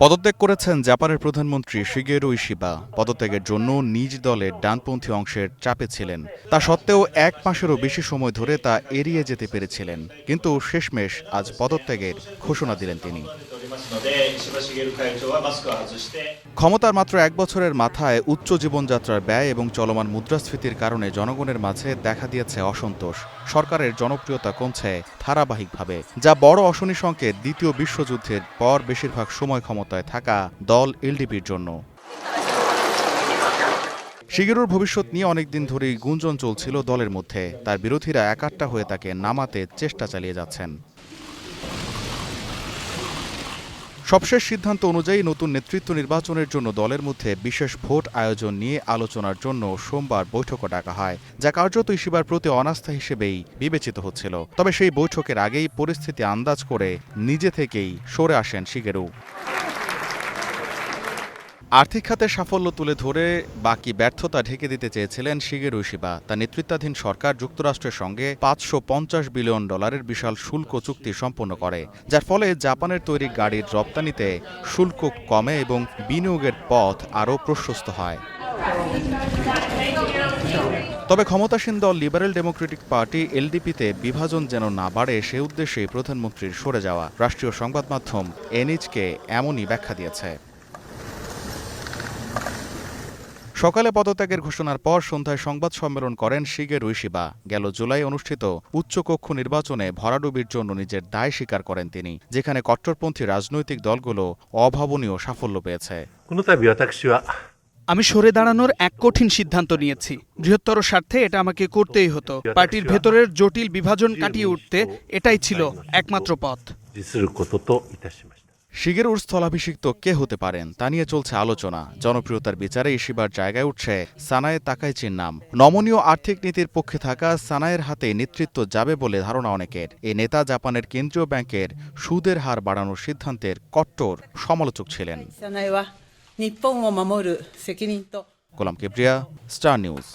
পদত্যাগ করেছেন জাপানের প্রধানমন্ত্রী শিগেরু ইশিবা। পদত্যাগের জন্য নিজ দলের ডানপন্থী অংশের চাপে ছিলেন। তা সত্ত্বেও এক মাসেরও বেশি সময় ধরে তা এড়িয়ে যেতে পেরেছিলেন। কিন্তু শেষমেশ আজ পদত্যাগের ঘোষণা দিলেন তিনি। ক্ষমতার মাত্র এক বছরের মাথায় উচ্চ জীবনযাত্রার ব্যয় এবং চলমান মুদ্রাস্ফীতির কারণে জনগণের মাঝে দেখা দিয়েছে অসন্তোষ। সরকারের জনপ্রিয়তা কমছে ধারাবাহিকভাবে, যা বড় অশনি সংকেত দ্বিতীয় বিশ্বযুদ্ধ বিশ্বযুদ্ধের পর বেশিরভাগ সময় ক্ষমতায় থাকা দল এলডিপির জন্য। শিগিরুর ভবিষ্যৎ নিয়ে অনেকদিন ধরেই গুঞ্জন চলছিল দলের মধ্যে। তার বিরোধীরা একাট্টা হয়ে তাকে নামাতে চেষ্টা চালিয়ে যাচ্ছেন। সবশেষ সিদ্ধান্ত অনুযায়ী নতুন নেতৃত্ব নির্বাচনের জন্য দলের মধ্যে বিশেষ ভোট আয়োজন নিয়ে আলোচনার জন্য সোমবার বৈঠকও ডাকা হয়, যা কার্যত ইসিবার প্রতি অনাস্থা হিসেবেই বিবেচিত হচ্ছিল। তবে সেই বৈঠকের আগেই পরিস্থিতি আন্দাজ করে নিজে থেকেই সরে আসেন শিগেরু আর্থিক খাতে সাফল্য তুলে ধরে বাকি ব্যর্থতা ঢেকে দিতে চেয়েছিলেন শিগেরু ইশিবা তার নেতৃত্বাধীন সরকার যুক্তরাষ্ট্রের সঙ্গে পাঁচশো পঞ্চাশ বিলিয়ন ডলারের বিশাল শুল্ক চুক্তি সম্পন্ন করে, যার ফলে জাপানের তৈরি গাড়ির রপ্তানিতে শুল্ক কমে এবং বিনিয়োগের পথ আরও প্রশস্ত হয়। তবে ক্ষমতাসীন দল লিবারেল ডেমোক্রেটিক পার্টি এলডিপিতে বিভাজন যেন না বাড়ে, সে উদ্দেশ্যে প্রধানমন্ত্রীর সরে যাওয়া। রাষ্ট্রীয় সংবাদ মাধ্যম এনএইচকে এমনই ব্যাখ্যা দিয়েছে। সকালে পদত্যাগের ঘোষণার পর সন্ধ্যায় সংবাদ সম্মেলন করেন শিগের রুইশিবা গেল জুলাই অনুষ্ঠিত উচ্চকক্ষ নির্বাচনে ভরাডুবির জন্য নিজের দায় স্বীকার করেন তিনি যেখানে কট্টরপন্থী রাজনৈতিক দলগুলো অভাবনীয় সাফল্য পেয়েছে আমি সরে দাঁড়ানোর এক কঠিন সিদ্ধান্ত নিয়েছি বৃহত্তর স্বার্থে এটা আমাকে করতেই হতো পার্টির ভেতরের জটিল বিভাজন কাটিয়ে উঠতে এটাই ছিল একমাত্র পথ শিগেরুর স্থলাভিষিক্ত কে হতে পারেন তা নিয়ে চলছে আলোচনা। জনপ্রিয়তার বিচারে এসিবার জায়গায় উঠছে সানায়ে তাকাইচির নাম। নমনীয় আর্থিক নীতির পক্ষে থাকা সানায়ের হাতে নেতৃত্ব যাবে বলে ধারণা অনেকের। এ নেতা জাপানের কেন্দ্রীয় ব্যাংকের সুদের হার বাড়ানোর সিদ্ধান্তের কট্টর সমালোচক ছিলেন। গোলাম কেপ্রিয়া স্টার নিউজ।